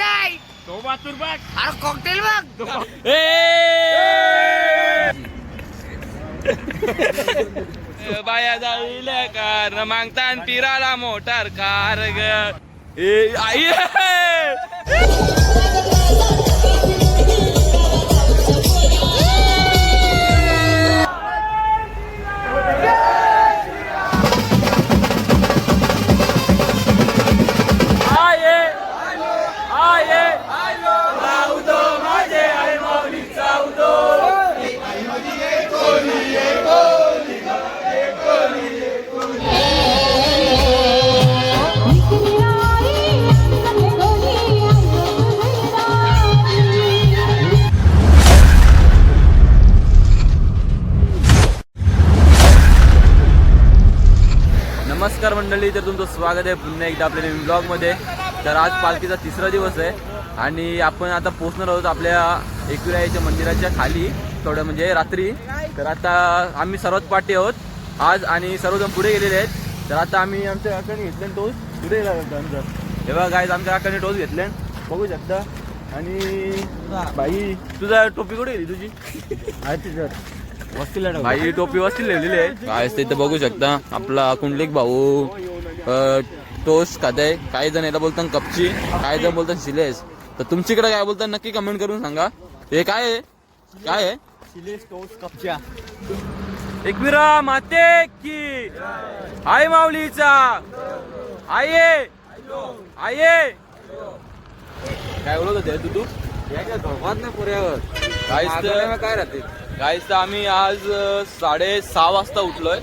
पेलाय तो बातूर बघ. अरे कॉकटेल बघ. बाया जाईल कार. मागतान पिराला मोटार कार ग. ए आई! आये नमस्कार मंडळी तर तुमचं स्वागत आहे पुन्हा एकदा आपल्या नवीन ब्लॉगमध्ये. तर आज पालखीचा तिसरा दिवस आहे आणि आपण आता पोहोचणार आहोत आपल्या एकविराईच्या मंदिराच्या खाली. थोडं म्हणजे रात्री. तर आता आम्ही सर्वात पाठी आहोत. आज आणि सर्वजण पुढे गेलेले आहेत. तर आता आम्ही आमच्या काकाने घेतले टोस. पुढे गेला होता आमचा. हे काय आमच्या काकाने टोस घेतले. बघू शकता. आणि बाई तुझा टोपी कुठे गेली तुझी? भाई टोपी वस्ती लिहिलेली आहे. काय असते इथं बघू शकता आपला कुंडलिक भाऊ अ, टोस्ट खाते काही जण याला बोलतात कपची काही जण बोलतात शिलेस. तर तुमच्याकडे काय बोलतात नक्की कमेंट करून सांगा. हे काय आहे? काय आहे? एकविरा माते की. आई माऊलीचा. आये आये काय बोलत होते तू? तू? काय राहते? गाईस तर आम्ही आज साडेसहा साडे सहा वाजता उठलोय.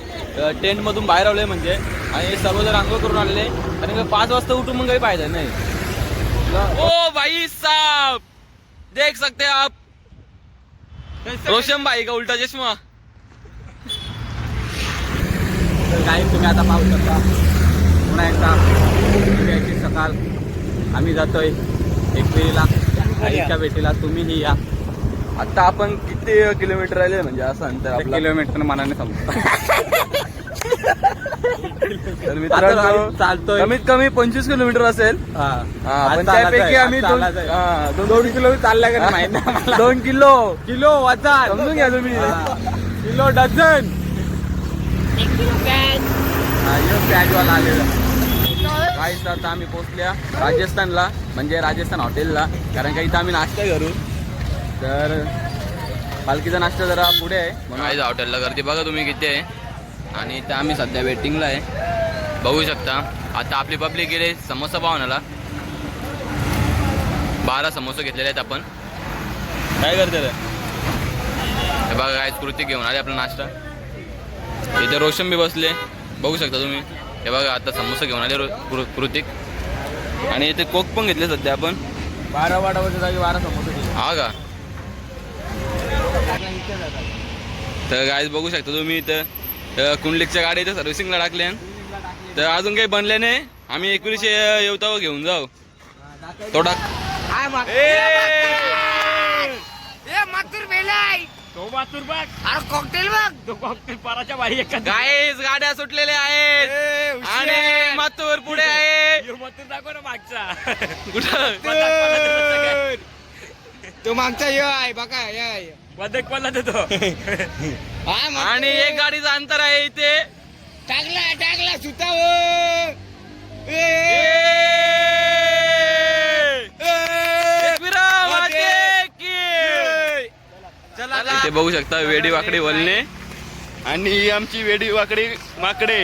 टेंट मधून बाहेर आलोय म्हणजे. आणि सर्वजण आंघोळ करून आलेले. आणि पाच वाजता उठून मग काही पाहिजे नाही. ओ भाई साहब देख सकते आप. रोशन भाई का उलटा चष्मा तर काही तुम्ही आता पाहू शकता. पुन्हा एकदा सकाळ. आम्ही जातोय एकविरीला. आईच्या भेटीला. तुम्हीही या. आता आपण किती किलोमीटर राहिले म्हणजे असं अंतर आपलं? किलोमीटर मनाने समजा तर मित्रांनो चालतोय. कमीत कमी पंचवीस किलोमीटर असेल. पण त्यापैकी आम्ही दोन. हा, किलो चालल्या का नाही माहीत नाही मला. दोन किलो. किलो वजन. समजून घ्या तुम्ही. Kilo dozen. आलेला. काहीच आता आम्ही पोहोचल्या राजस्थानला म्हणजे राजस्थान हॉटेलला. कारण का इथं आम्ही नाश्ता करू. तर पालखीचा नाश्ता जरा पुढे आहे. म्हणून हॉटेलला गर्दी बघा तुम्ही किती आहे. आणि इथं आम्ही सध्या वेटिंगला आहे. बघू शकता. आता आपली पब्लिक गेले समोसा पाहुण्याला. बारा समोसे घेतलेले आहेत आपण. काय करते रे? हे बघा काय कृती घेऊन आले आपला नाश्ता. इथे रोशन बी बसले. बघू शकता तुम्ही. हे बघा आता समोसा घेऊन आले रो- कृतिक. आणि इथे कोक पण घेतले सध्या आपण. बारा वाटावरच्या जागी बारा समोसे. हा का? तर गाईज बघू शकता तुम्ही इथं. कुंडलिकच्या गाडी इथं सर्व्हिसिंगला टाकल्या तर अजून काही बनले नाही. आम्ही एकविरीशे येवता घेऊन जाऊ. तो टाक ए मातूर पेलाय तो बातूर बघ. अरे कॉकटेल बघ. तो कॉकटेल पाराच्या बाई एका गाईज गाड्या सुटलेल्या आहेत. आणि मातूर पुढे आहे. दाखव ना मागचा. कुठं? तो मागचा यो आहे बघा या पडला आणि एक गाडीचं अंतर आहे इथे. टाकला टाकला सुता हो. इथे बघू शकता वेडी वाकडी वळणे आणि ही आमची वेडी वाकडी माकडे.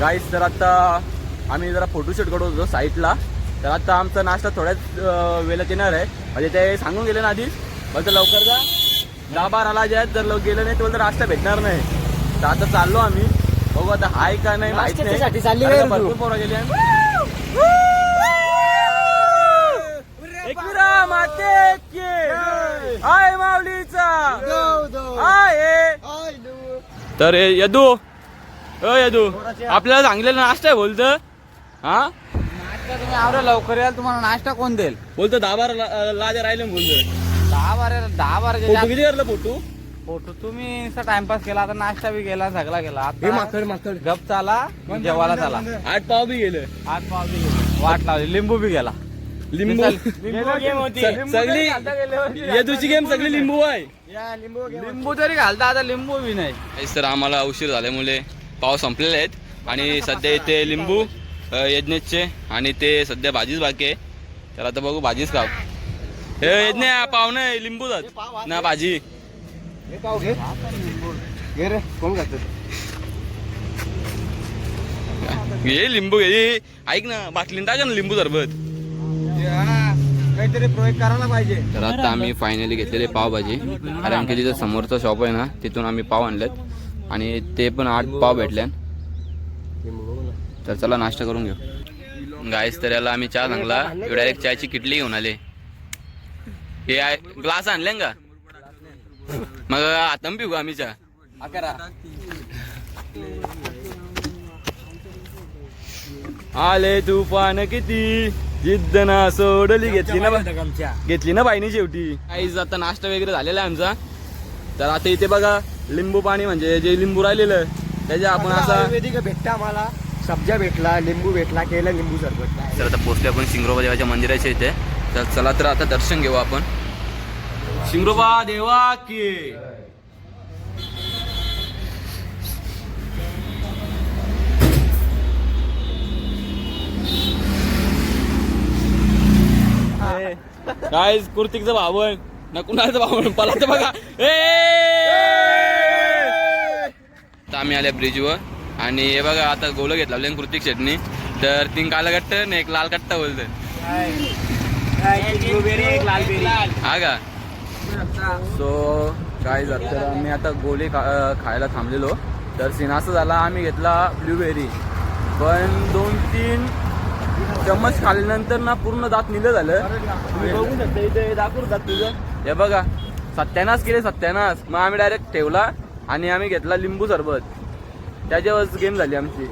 गाईस तर आता आम्ही जरा फोटोशूट करत होतो साईटला तर आता आमचा नाश्ता थोड्याच अं, वेळात येणार आहे. म्हणजे ते सांगून गेले ना आधीच. बोलतं लवकर जा. दहा बाराला जे आहेत. जर गेलं नाही तर बोलतं नाश्ता भेटणार नाही. तर आता चाललो आम्ही. बघू आता हाय का नाही माहीत नाही. चालली? भरपूर पोरं गेली आय माऊलीचा. तर यदू. अ यदू आपल्याला सांगलेलं नाश्ता आहे बोलतं. हा? तुम्ही लवकर याल. तुम्हाला नाश्ता कोण देईल? बोलतो दहा बारा लाजा राहिले बोलतो दहा बारा दहा बारा फोटो किती करलं फोटो? फोटो तुम्ही टाइमपास केला आता नाश्ता बी गेला सगळा गेला आता गप चाला जेवायला चाला. आठ पाव बी गेलं. आठ पाव बी गेले. वाट लावली. लिंबू बी गेला. लिंबू? सगळी या दिवशी गेम सगळी लिंबू आहे. लिंबू तरी घालता आता लिंबू बी नाही. तर आम्हाला उशीर झाल्यामुळे पाव संपलेले आहेत. आणि सध्या इथे लिंबू अ, यज्ञचे आणि ते सध्या भाजीच बाकी आहे. तर आता बघू भाजीच खाव हे यज्ञ पाव नाही लिंबू ना भाजी. पाव घे. घे रे कोण खात? घे लिंबू घे. ऐक ना बाटलीन टाका ना लिंबू सरबत. काहीतरी प्रयोग करायला पाहिजे. तर आता आम्ही फायनली घेतलेले पावभाजी. कारण की तिथं समोरचा शॉप आहे ना तिथून आम्ही पाव आणलेत. आणि ते पण आठ पाव भेटले तर चला नाश्ता करून घेऊ. गायस तर याला आम्ही चहा सांगला डायरेक्ट चहाची किटली घेऊन आले. हे आहे ग्लास आणले का मग आता पिऊ का आम्ही अकरा. आले तुफान किती? जिद्द ना सोडली. घेतली ना घेतली ना बाईने शेवटी. काहीच आता नाश्ता वगैरे झालेला आहे आमचा. तर आता इथे बघा लिंबू पाणी म्हणजे जे लिंबू राहिलेलं त्याच्या आपण असा भेटता आम्हाला. सब्जा भेटला लिंबू भेटला केला लिंबू सरबत. तर आता पोचले आपण शिंगरोबा देवाच्या मंदिराच्या इथे. तर चला तर आता दर्शन घेऊ आपण. शिंगरोबा देवा की. काय कुर्तिकचं भावण ना कुणाचं भावण पला तर बघा. ए! आम्ही आल्या ब्रिजवर. आणि हे बघा आता गोलं घेतला कृतिक शेटनी. तर तीन काला कट्ट ना एक लाल कट्टा बोलत हा का? सो काय तर आम्ही आता गोले खा खायला थांबलेलो. तर सीन असं झाला आम्ही घेतला ब्लूबेरी. पण दोन तीन चम्मच खाल्ल्यानंतर ना पूर्ण दात निलं झालं. तुम्ही बघू शकता इथे दाखवू दात तुझं. हे बघा सत्यानाश केले सत्यानाश. मग आम्ही डायरेक्ट ठेवला आणि आम्ही घेतला लिंबू सरबत. त्याच्यावरच गेम झाली आमची.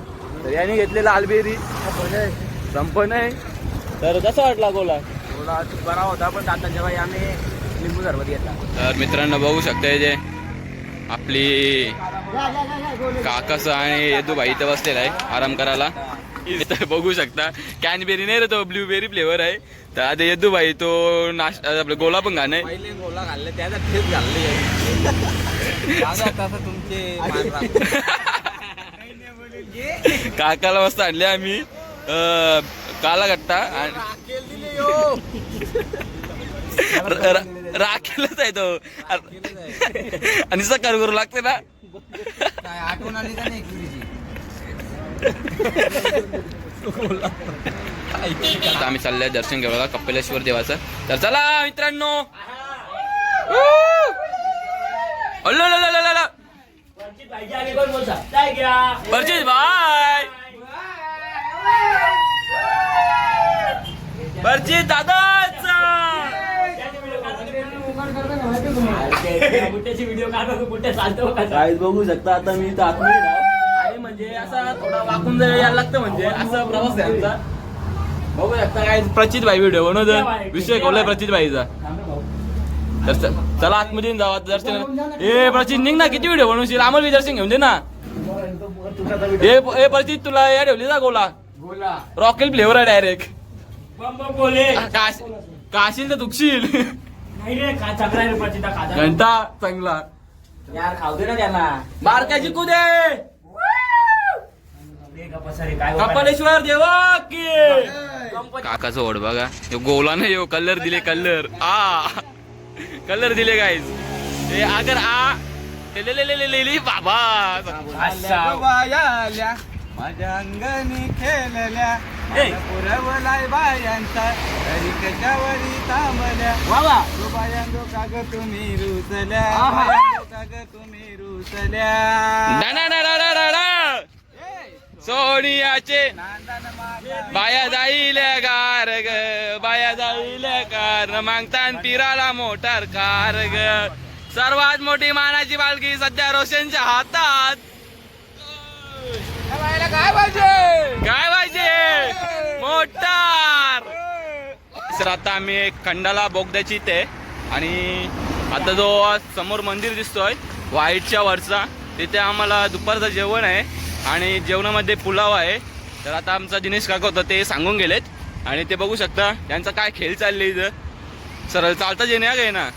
तर याने घेतलेला आलबेरी संपन आहे तर कसा वाटला गोला? बरा होता पण आता जेव्हा आम्ही लिंबू सरबत घेतला. तर मित्रांनो बघू शकता जे आपली काकास आणि येदूभाई इथं बसलेला आहे आराम करायला. इथं बघू शकता कॅनबेरी नाही रे तो ब्लूबेरी फ्लेवर आहे. तर आता येदूभाई तो नाश आपलं गोला पण गाणं आहे पहिले गोला घालले त्याचा ठेच घालले आता तुमचे मान राखतो. काकाला मस्त आणले आम्ही. काला कट्टा आणि राखेलच आहे तो आणि सकाळ करू लागते ना आठवण आली का नाही? आता आम्ही चाललोय दर्शन घेऊया कपिलेश्वर देवाचं तर चला मित्रांनो अल्लो, लो, लो, लो, लो, लो. परचेज बाय परचेज दादाच! काहीच बघू शकता आता मी इथं आतमध्ये. आणि म्हणजे असा थोडा वाकून जर यायला लागतं म्हणजे असा प्रवास आहे आमचा. बघू शकता काय प्रचित भाई व्हिडिओ बनवतो विषय खोललाय प्रचित भाईचा. तर चला आतमध्ये जाऊ आता दर्शन ए प्रचित निघ ना किती व्हिडिओ बनवशील? आम्हाला बी दर्शन घेऊन दे ना. ए ए प्रचित तुला या ठेवली जा गोला. रॉकेल फ्लेवर आहे डायरेक्ट काशील तर दुखशील. घंटा चांगला. यार खाऊ दे ना त्यांना. बारकाची कुदे कपालेश्वर देवा की. काकाचं ओढ बघा. गोला नाही यो कलर दिले कलर. आ. कलर दिले गाईज ए अगर आ. ते ले ले ले ले ले ले बाबा. बायाल्या माझ्या अंगणी खेळल्या. पुरवलाय बायांचा. तरी कशावरी थांबल्या. गो बायांगो काग तुम्ही रुसल्या. काग तुम्ही रुसल्या. सोनियाचे बाया जाईल्या कार ग बाया जाईल्या कार मागतान पिराला मोटार कार ग सर्वात मोठी मानाची बालकी सध्या रोशनच्या हातात. काय पाहिजे? काय पाहिजे? मोटार! सर आता आम्ही एक खंडाला बोगद्याची इथे. आणि आता जो समोर मंदिर दिसतोय व्हाईटच्या वरचा तिथे आम्हाला दुपारचं जेवण आहे. आणि जेवणामध्ये पुलाव आहे. तर आता आमचा दिनेश काका होता ते सांगून गेलेत. आणि ते बघू शकता त्यांचा काय खेळ चालले इथं. सरळ चालता येणे काय ना.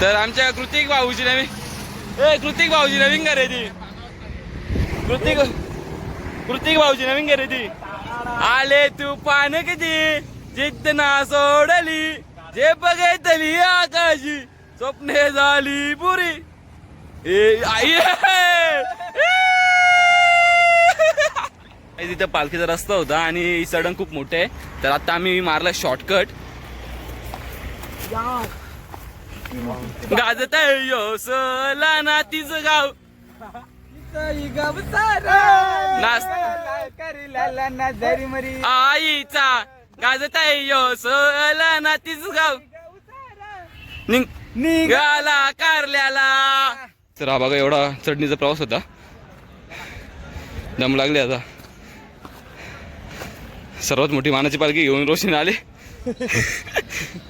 तर आमच्या कृतिक भाऊची नवीन ए कृतिक भाऊची नवीन ती. कृतिक कृतिक भाऊजी नवीन खरेदी आले तू पान किती जिद्द ना सोडली जे बघितली आकाशी स्वप्ने झाली पुरी ए आई तिथं पालखीचा रस्ता होता आणि सडन खूप मोठे आहे. तर आता आम्ही मारला शॉर्टकट गाजत आहे योसला ना तिचं गाव. आईचा गाजत योसला ना तिचं गाव. निघ निघाला कारल्याला. तर हा बघा एवढा चढणीचा प्रवास होता. दम लागले आता. सर्वात मोठी मानाची पालखी घेऊन रोशन आले.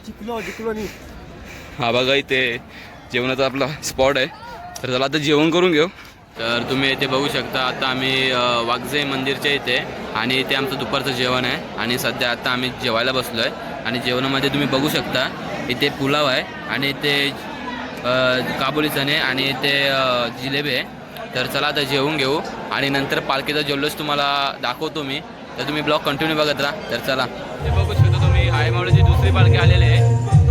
चिकलो चिकलो नी हा बघा इथे जेवणाचा आपला स्पॉट आहे. तर चला आता जेवण करून घेऊ. तर तुम्ही इथे बघू शकता आता आम्ही अ, मंदिरच्या इथे आणि इथे आमचं दुपारचं जेवण आहे. आणि सध्या आता आम्ही जेवायला बसलो आहे आणि जेवणामध्ये तुम्ही बघू शकता इथे पुलाव आहे आणि इथे काबुली चणे आणि इथे जिलेबी आहे. तर चला आता जेवून घेऊ आणि नंतर पालखीचा जल्लोष तुम्हाला दाखवतो मी. तर तुम्ही ब्लॉग कंटिन्यू बघत राहा. तर चला. ते बघू शकता तुम्ही हायमावळीची दुसरी पालखी आलेली आहे.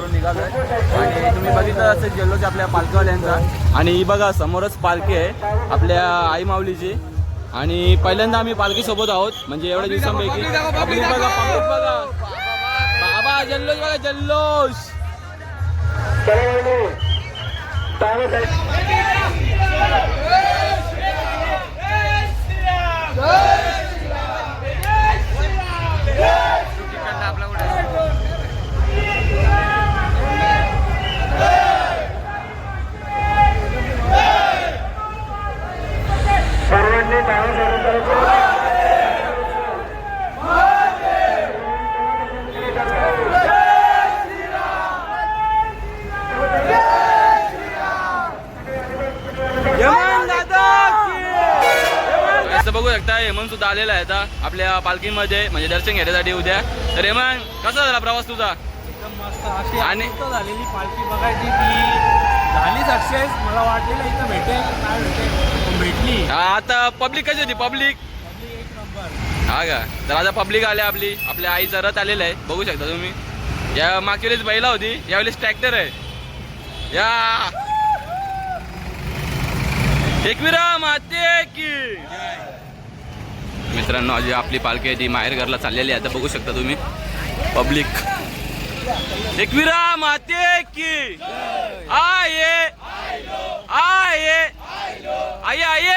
वरून निघालो आहे आणि तुम्ही बघितलं असेल जल्लोष आपल्या पालखीवाल्यांचा. आणि ही बघा समोरच पालखी आहे आपल्या आई माऊलीची. आणि पहिल्यांदा आम्ही पालखीसोबत आहोत. म्हणजे एवढ्या दिवसांपैकी आपली बघा पब्लिक बघा. बाबा जल्लोष बघा जल्लोष. असं बघू शकता हेमंत सुद्धा आलेला आहे आता आपल्या पालखीमध्ये म्हणजे दर्शन घेण्यासाठी उद्या. तर हेमंत कसा झाला प्रवास तुझा? एकदम मस्त. अशी आणि- झालेली पालखी बघायची ती. झाली सक्सेस मला वाटलेलं इथं भेटेल नाही भेटेल आता पब्लिक कशी होती? पब्लिक Public एक नंबर हा का? तर आता पब्लिक आले आपली. आपल्या आईचा रथ आलेला आहे. बघू शकता तुम्ही. या मागच्या वेळेस बैला होती. यावेळेस ट्रॅक्टर आहे. या! एकविरा माते की! मित्रांनो आज आपली पालखी आहे ती माहेर घरला चाललेली आहे. आता बघू शकता तुम्ही. पब्लिक एकविरा माते की. आये. आये. आये. आये.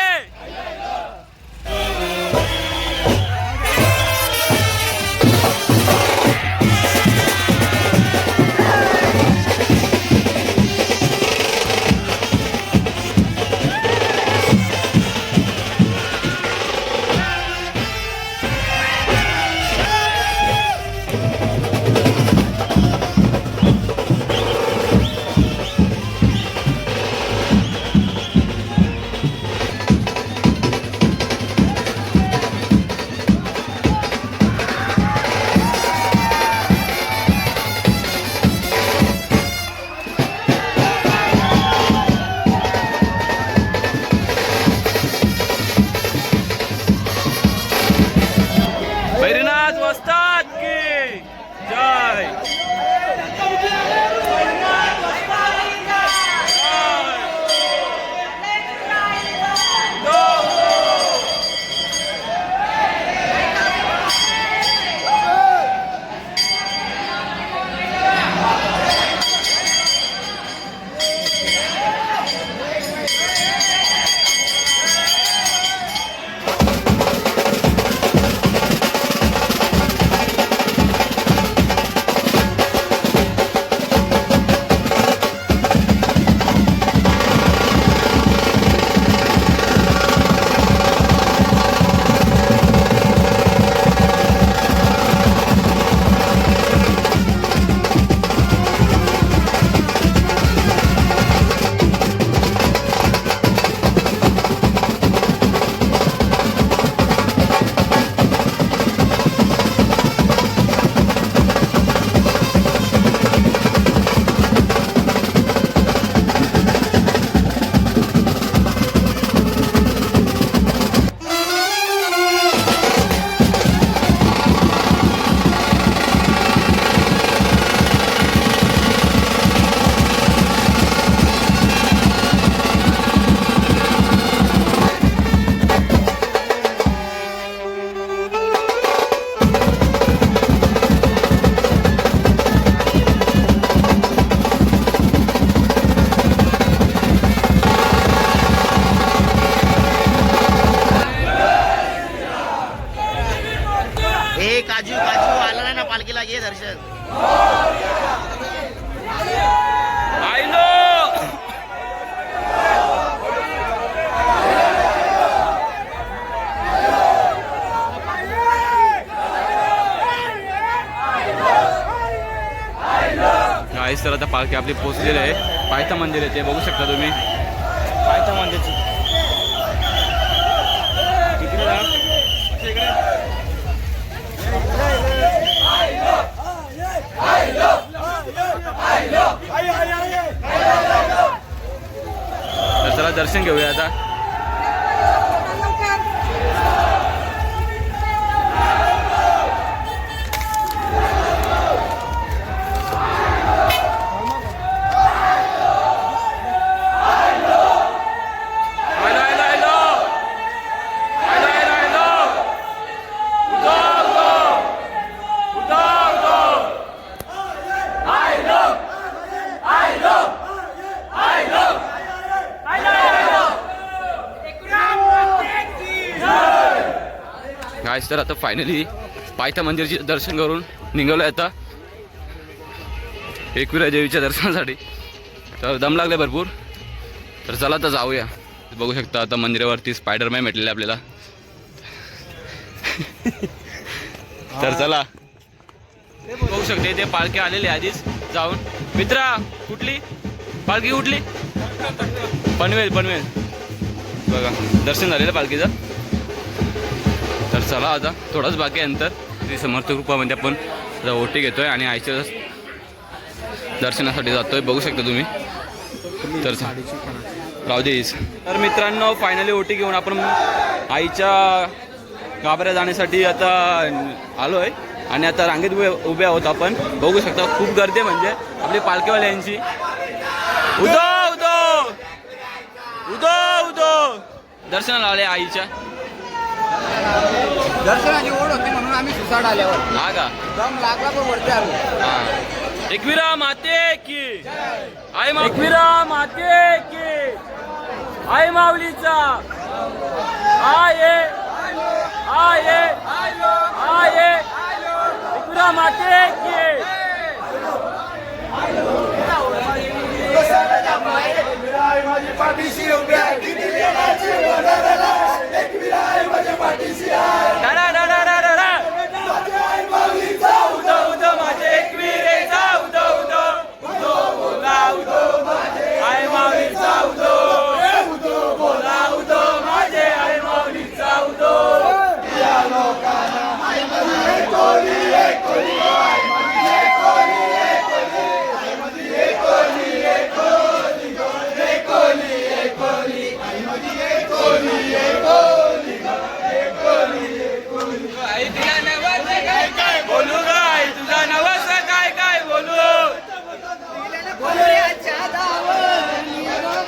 काजू काजू आला नाही ना पालखीला घे दर्शन. तर आता पालखी आपली पोचलेली आहे. पायथा मंदिर आहे ते बघू शकता तुम्ही. तर चला दर्शन घेऊया आता आयलो, आयलो, आयलो. आयलो, आयलो, आयलो. उठो, उठो. उठो, उठो. गायस तर आता फायनली पायथा मंदिरचे दर्शन करून निघालो आता. एकविरा देवीच्या दर्शनासाठी. तर दम लागले भरपूर. तर चला आता जाऊया. बघू शकता आता मंदिरावरती स्पायडरमॅन भेटलेले आपल्याला. तर चला. बघू शकते ते पालखी आलेली आधीच जाऊन. मित्रा कुठली? पालखी कुठली? पनवेल पनवेल. बघा दर्शन झालेलं पालखीचं. तर चला आता थोडंच बाकी आहे नंतर श्री समर्थ कृपामध्ये आपण आता ओटी घेतोय आणि आईच्या दर्शनासाठी जातोय. बघू शकता तुम्ही. तर राहू देईस तर मित्रांनो फायनली ओटी घेऊन आपण आईच्या गाभऱ्या जाण्यासाठी आता आलो आहे आणि आता रांगेत उभे उभे आहोत आपण. बघू शकता खूप गर्दी आहे म्हणजे. आपली पालखीवाल्यांची उदो उदो! उदो उदो! दर्शनाला आले आईच्या. दर्शनाची ओढ होती म्हणून आम्ही सुसाट आल्यावर. हा का? दम लागला पण वरती आलो. हा. एकविरा माते की. आई मा एकविरा माते की. आई माऊलीचा. आये. आये. आये. एकविरा माते की. डा, डा, mira, vaya a participar.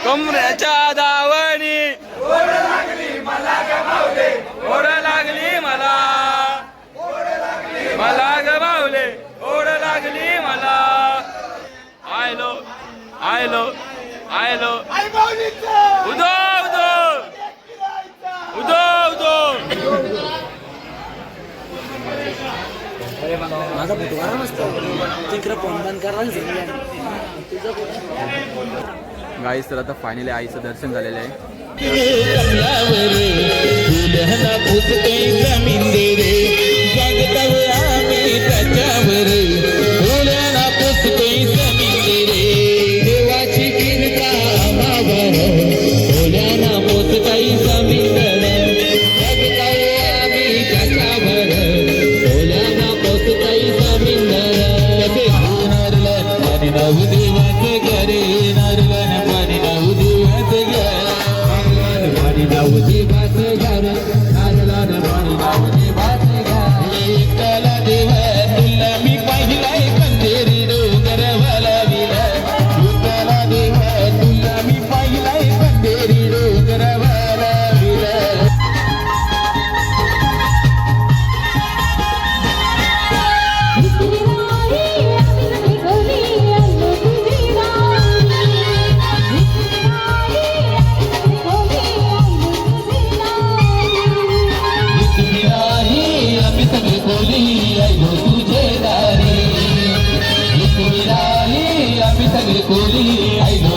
कमऱ्याच्या दावणी. ओढ लागली मला. मला. गमावले ओढ लागली मला. आयलो आयलो आयलो. उदो उदो. उदो उदो. गाईस तर आता फायनली आईचं दर्शन झालेलं आहे दुल्हना गाईस तर आता फायनली आईचं दर्शन झालेलं आहे. ಕವಿತಗೆ ಕೂಲಿ ಐದು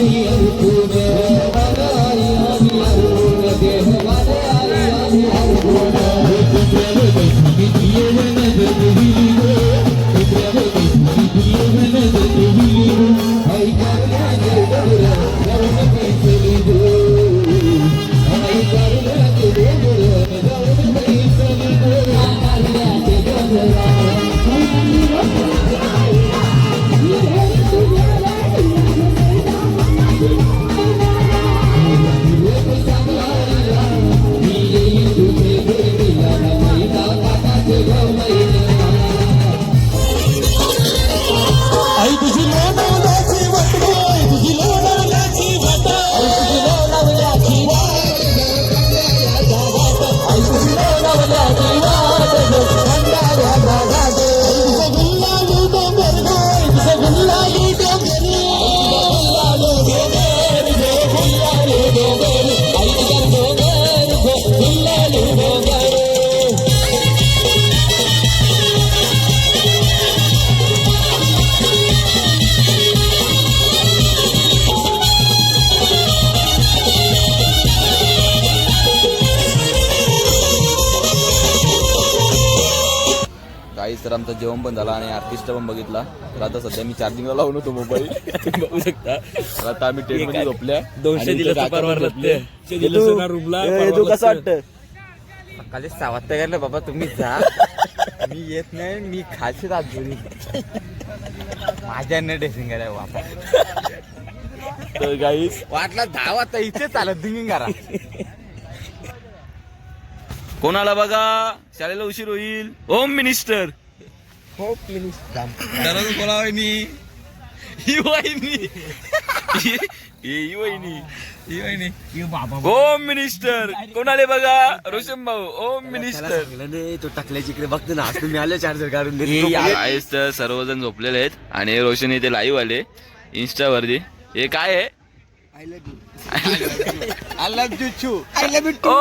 Yeah. आमचं जेवण पण झाला आणि आर्टिस्ट पण बघितला. तर आता सध्या मी चार्जिंगला लावून होतो मोबाईल बघू शकता. तर आता आम्ही टेंटमध्ये झोपल्या. दोनशे दिलं. ते. रूमला कसं. वाटतं सकाळी सावध गेलं बाबा तुम्ही जा. मी येत नाही मी खाशी रात घरी माझ्या ड्रेसिंग करायला वापस तर गाईस वाटला दहा वाजता इथे चालत दिंगिंग करा. कोणाला बघा? शाळेला उशीर होईल. होम मिनिस्टर दररोज बोला वहिनी ही वहिनी ही ही वहिनी ही वहिनी होम मिनिस्टर कोणाले बघा रोशन भाऊ होम मिनिस्टर तो टाकल्याची इकडे बघतो ना आज तुम्ही आले चार्जर काढून गाईस तर सर्वजण झोपलेले आहेत आणि रोशन इथे लाईव्ह आले इन्स्टा वरती हे काय आहे आय लव्ह यू ओ